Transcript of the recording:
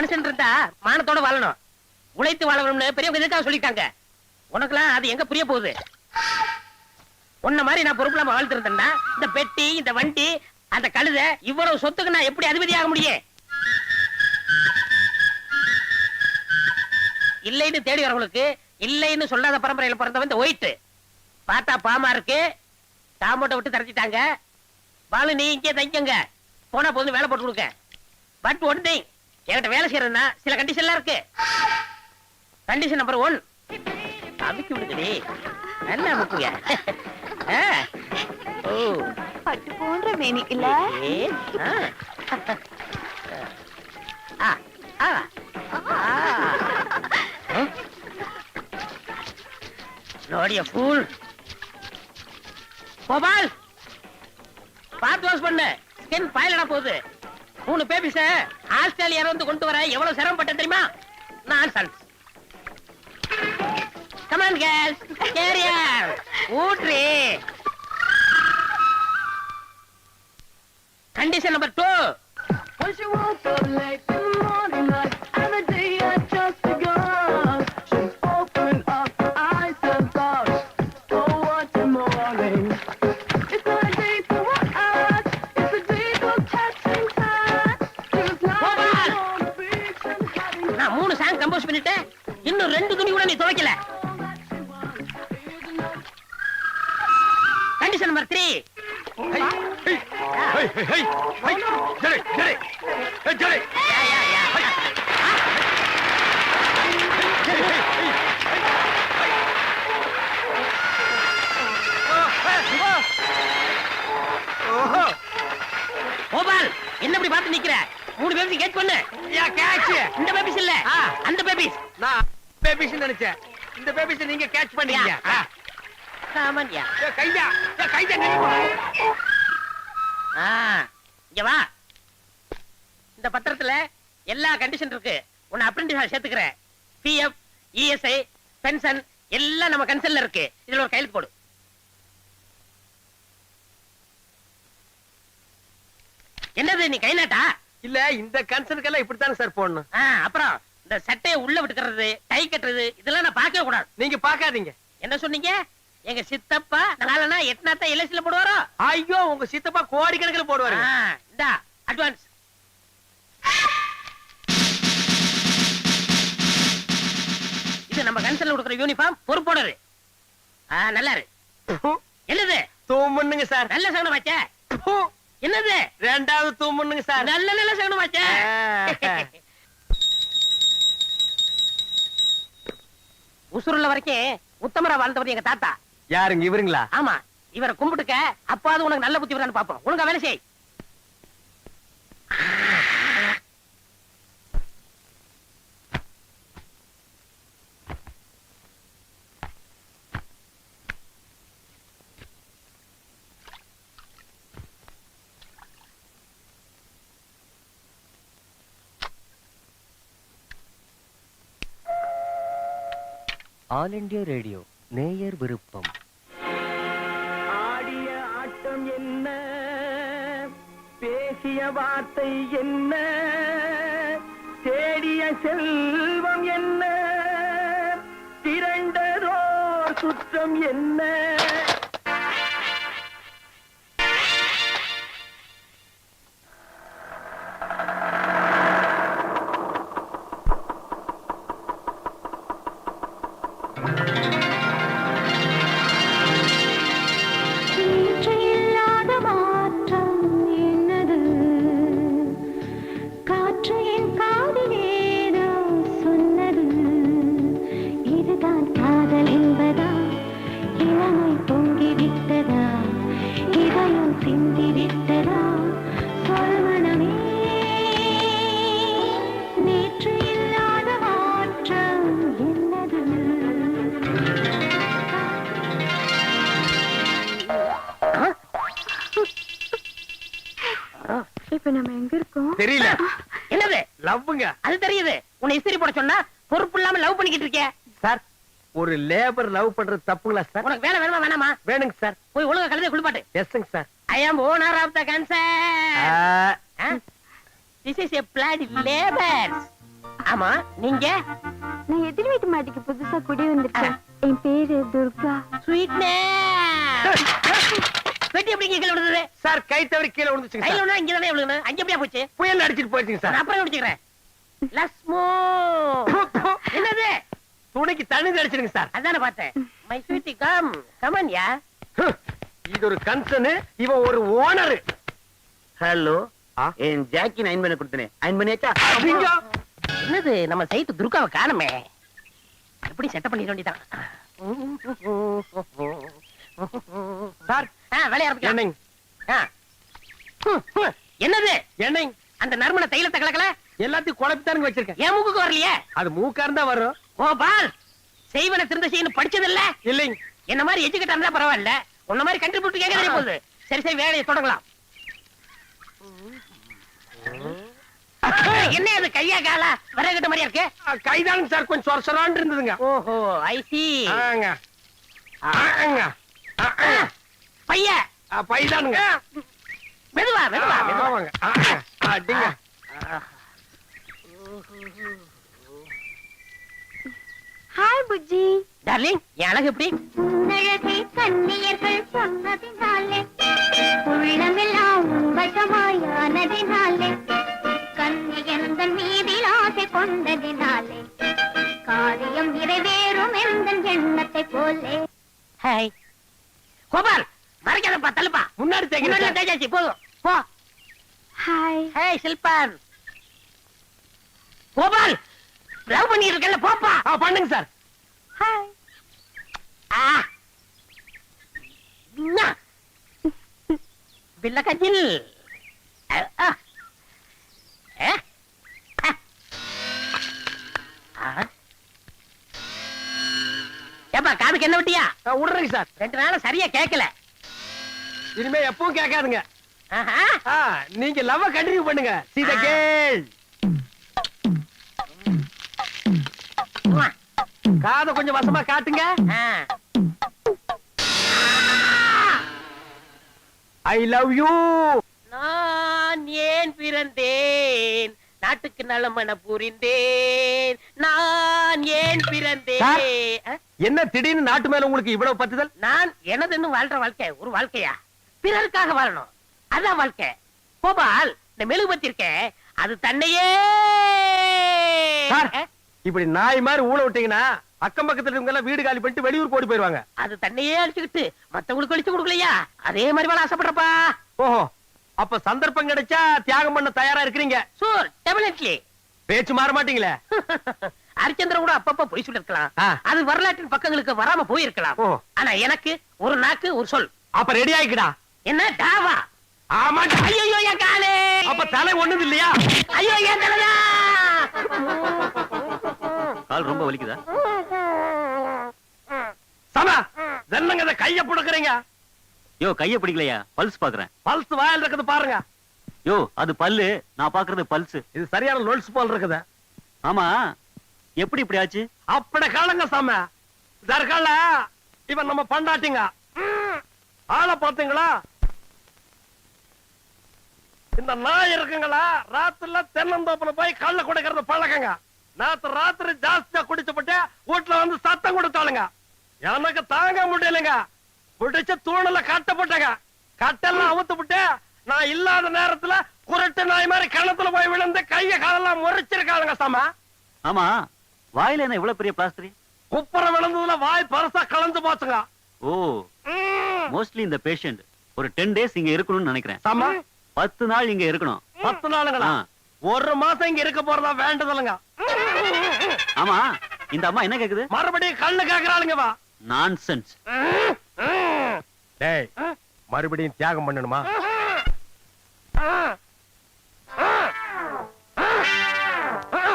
மனுஷன் இருந்தா மானத்தோட வாழணும். உழைத்து வாழணும்னு பெரியவங்க எதுக்காக சொல்லிட்டாங்க? உனக்குலாம் அது எங்க புரிய போகுது? உன்ன மாதிரி நான் பொறுப்புலாம வாழ்த்திருந்தேன்னா இந்த பெட்டி இந்த வண்டி அந்த கழுத இவ்வளவு சொத்துக்கு நான் எப்படி அதிபதியாக முடியும்? இல்லைன்னு தேடி வரவங்களுக்கு இல்லைன்னு சொல்லாத பரம்பரையில பிறந்தவன் இந்த ஒயிட் பார்த்தா பாமா இருக்கு. தாமோட்டை விட்டு தரச்சிட்டாங்க பாலு நீ இங்கே தைக்கங்க போனா போதும் வேலை போட்டு கொடுக்க. பட் ஒன் திங் என்கிட்ட வேலை செய்யறதுன்னா சில கண்டிஷன்லாம் இருக்கு. கண்டிஷன் நம்பர் ஒன் அமுக்கி விடுங்கடி. நல்லா அமுக்குங்க. ஓ. பட்டு போன்ற மேனி இல்ல. லோடிய ஃபூல் கோபால்! பார்த்து வாஷ் பண்ணு. ஸ்கின் பாயிலடா போகுது. மூணு பேபிஸ ஆஸ்திரேலியா இருந்து கொண்டு வர எவ்வளவு சிரமப்பட்ட தெரியுமா? நான் சன்ஸ் கமான் கேர்ள்ஸ் கேரியர் ஊட்ரி condition number two song compose பண்ணிட்டேன் இன்னும் ரெண்டு துணி கூட நீ துவைக்கல. கண்டிஷன் நம்பர் த்ரீ கோபால் அந்த பேபிஸ் நான் பேபிஸ் நினைச்சேன். இந்த பேபிஸ் நீங்க கேட்ச் பண்ணீங்க. சாமான்யா கையா கையா இங்க வா. இந்த பத்திரத்துல எல்லா கண்டிஷன் இருக்கு. உன்னை அப்ரெண்டிஸ் சேர்த்துக்கிறேன். பிஎஃப் இஎஸ்ஐ பென்ஷன் எல்லாம் நம்ம கன்சல்ல இருக்கு. இதுல ஒரு கையெழுத்து போடு. என்னது நீ கை நாட்டா இல்ல இந்த கன்சர்னுக்கெல்லாம் இப்படித்தானே சார் போடணும். அப்புறம்? இந்த சட்டையை உள்ள விட்டுக்கிறது டை கட்டுறது இதெல்லாம் நான் பார்க்கவே கூடாது. நீங்க பாக்காதீங்க என்ன சொன்னீங்க? எங்க சித்தப்பா நாளனா எட்னாத்தா எல்ஐசில போடுவாரோ? ஐயோ உங்க சித்தப்பா கோடிக்கணக்கில் போடுவாரு. இந்தா அட்வான்ஸ் இது நம்ம கன்சல்ல கொடுக்குற யூனிஃபார்ம் பொறுப்போடரு நல்லா இரு என்னது? தூமுன்னுங்க சார். நல்ல சகனம் வாச்சே. என்னது? ரெண்டாவது தூமுன்னுங்க சார். நல்ல நல்ல சகனம் வாச்சே ஆ. உசுருள்ள வரைக்கும் உத்தமரா வாழ்ந்தவர் எங்க தாத்தா. யாருங்க இவருங்களா? ஆமா இவரை கும்பிட்டுக்க அப்பாவது உனக்கு நல்ல புத்தி வரான்னு பாப்போம் ஒழுங்கா வேலை செய். ஆல் இண்டியா ரேடியோ நேயர் விருப்பம். ஆடிய ஆட்டம் என்ன? பேசிய வார்த்தை என்ன? தேடிய செல்வம் என்ன? திரண்டதோர் சுற்றம் என்ன? லவ்வுங்க அது தெரியுது. உன்னை இஸ்திரி போட சொன்னா பொறுப்பு இல்லாம லவ் பண்ணிக்கிட்டு இருக்க. சார் ஒரு லேபர் லவ் பண்றது தப்புங்களா சார் உனக்கு வேலை வேணுமா வேணாமா? வேணுங்க சார் போய் ஒழுங்கா கழுதை குளிப்பாட்டு. எஸ்ங்க sir I am owner of the concern this is a flat labour ஆமா நீங்க? நான் எதிர் வீட்டு மாட்டுக்கு புதுசா குடி வந்திருக்கேன். என் பேரு துர்கா. ஸ்வீட்னே வெட்டி எப்படி கீழே விழுந்தது? சார் கை தவறி கீழே விழுந்துச்சுங்க கையில ஒண்ணு இங்க தானே விழுகணும் அங்க எப்படியா போச்சு? புயல் அடிச்சிட்டு போயிருச்சுங்க நான் சார் அப்புறம் குடிச்சுக்கிறேன் லஸ்மோ! என்னது? துணைக்கு தண்ணி அடிச்சிருங்க சார். அதானே பார்த்தேன். My sweetie come. Come on yeah? Hmm, இது ஒரு கன்சர்ன் இவன் ஒரு ஓனர் ஹலோ? என் ஜாக்கி அயன் பண்ண கொடுத்தனே. அயன் பண்ணியாச்சா என்னது நம்ம சைத்து துர்காவை காணுமே. எப்படி செட்டப் பண்ணிட வேண்டியதான் சார். வேலைய ஹம். என்னது? என்னங்க அந்த நறுமண தைலத்தை கலக்கல? எல்லாத்தையும் குழப்பித்தானுங்க வச்சிருக்கேன். என் மூக்குக்கு வரலையே? அது மூக்கா இருந்தா வரும். கோபால் செய்வன திருந்த செய்யணும் படிச்சது இல்ல இல்லைங்க. என்ன மாதிரி எஜுகேட் இருந்தா பரவாயில்ல. உன்ன மாதிரி கண்ட்ரிபியூட் கேட்க தெரிய போகுது. சரி சரி வேலையை தொடங்கலாம். என்ன அது கையா காலா? விறகட்ட மாதிரியா இருக்கு? கைதானுங்க சார் கொஞ்சம் சொர சொரான்னு இருந்ததுங்க. ஓஹோ ஐ சி ஆங்க. ஆங்க. பைய பைதானுங்க. மெதுவா மெதுவா மெதுவா. ஆமாங்க. ஆங்க. அடிங்க. ஹாய் புஜ்ஜி டார்லிங் என் அழகு எப்படி? உன்னழகை கண்ணியர்கள் சொன்னதினாலே உள்ளமெல்லாம் வசமாயானதினாலே கண்ணியந்தன் மீதில் ஆசை கொண்டதினாலே காரியம் நிறைவேறும் எந்த எண்ணத்தை போலே. ஹாய் கோபால் மறைக்காதப்பா தள்ளுப்பா. முன்னாடி தேய்க்கிறேன் முன்னாடி போதும். போ. ஹாய் ஹேய் சில்பான். கோபால் லவ் பண்ணிட்டு இருக்கல போப்பா. ஆ, பண்ணுங்க சார். ஹாய் ஆ. நா. பில்ல கஜில் ஆ. ஏ? ஏப்பா காதுக்கு என்ன விட்டியா? விடுறேங்க சார். ரெண்டு நாளா சரியா கேட்கல இனிமே எப்பவும் கேட்காதுங்க. நீங்க லவ் கண்டினியூ பண்ணுங்க. சீத கேள். காதை கொஞ்சம் வசமா காட்டுங்க. ஐ லவ் யூ நான் ஏன் பிறந்தேன்? நாட்டுக்கு நலமன புரிந்தேன். நான் ஏன் பிறந்தேன்? என்ன திடீர்னு நாட்டு மேல உங்களுக்கு இவ்வளவு பத்துதல் நான் எனதுன்னு வாழ்ற வாழ்க்கை ஒரு வாழ்க்கையா? பிறருக்காக வாழணும். அதான் வாழ்க்கை. கோபால் இந்த மெழுகுபத்தி இருக்க அது தன்னையே. இப்படி நாய் மாதிரி ஊழ விட்டீங்கன்னா அக்கம் பக்கத்துல இருக்கவங்க எல்லாம் வீடு காலி பண்ணிட்டு வெளியூர் போடி போயிருவாங்க. அது தன்னையே அழிச்சுக்கிட்டு மத்தவங்களுக்கு அழிச்சு கொடுக்கலையா? அதே மாதிரி வாழ ஆசைப்படுறப்பா. ஓஹோ அப்ப சந்தர்ப்பம் கிடைச்சா தியாகம் பண்ண தயாரா இருக்கிறீங்க? சூர் டெபினெட்லி பேச்சு மாற மாட்டீங்களே? ஹரிச்சந்திரன் கூட அப்பப்ப பொய் சொல்லிருக்கலாம். அது வரலாற்றின் பக்கங்களுக்கு வராம போயிருக்கலாம். ஆனா எனக்கு ஒரு நாக்கு ஒரு சொல். அப்ப ரெடி ஆயிக்கடா. என்ன டாவா? ஆமா ஐயோ என் காலே. அப்ப தலை ஒண்ணுது இல்லையா? ஐயோ என் தலைதா கால் ரொம்ப வலிக்குதா? சம என்னங்க இதை கைய புடுக்குறீங்க. யோ கைய பிடிக்கலையா? பல்ஸ் பாக்குறேன். பல்ஸ் வாயில் இருக்குது பாருங்க. யோ அது பல்லு. நான் பாக்குறது பல்ஸ். இது சரியான லொல்ஸ் போல் இருக்குது. ஆமா. எப்படி இப்படி ஆச்சு? அப்படி காலங்க சாம. தற்கால இவன் நம்ம பண்டாட்டிங்க. ஆளை பாத்தீங்களா இந்த நாய் இருக்குங்களா? ராத்திரில தென்னந்தோப்புல போய் கள்ள குடிக்கிறது பழக்கங்க. நேத்து ராத்திரி ஜாஸ்தியா குடிச்சுப்பட்டு வீட்டுல வந்து சத்தம் கொடுத்தாளுங்க. எனக்கு தாங்க முடியலைங்க. பிடிச்ச தூணுல கட்டப்பட்டங்க கட்டெல்லாம் அவுத்து விட்டு நான் இல்லாத நேரத்துல குருட்டு நாய் மாதிரி கிணத்துல போய் விழுந்து கைய காலெல்லாம் முறிச்சிருக்காளுங்க சாம. ஆமா வாயில என்ன இவ்வளவு பெரிய பிளாஸ்டரி? குப்புற விழுந்ததுல வாய் பரசா கலந்து போச்சுங்க. ஓ. மோஸ்ட்லி இந்த பேஷண்ட் ஒரு டென் டேஸ் இங்க இருக்கணும்னு நினைக்கிறேன். பத்து நாள் இங்க இருக்கணும். பத்து நாளுங்களா. ஒரு மாசம் இங்க இருக்க போறதா வேண்டதில்லைங்க ஆமா இந்த அம்மா என்ன கேக்குது? மறுபடியும் கண்ணு கேக்குறாளுங்க வா. நான்சென்ஸ் டேய் மறுபடியும் தியாகம் பண்ணணுமா?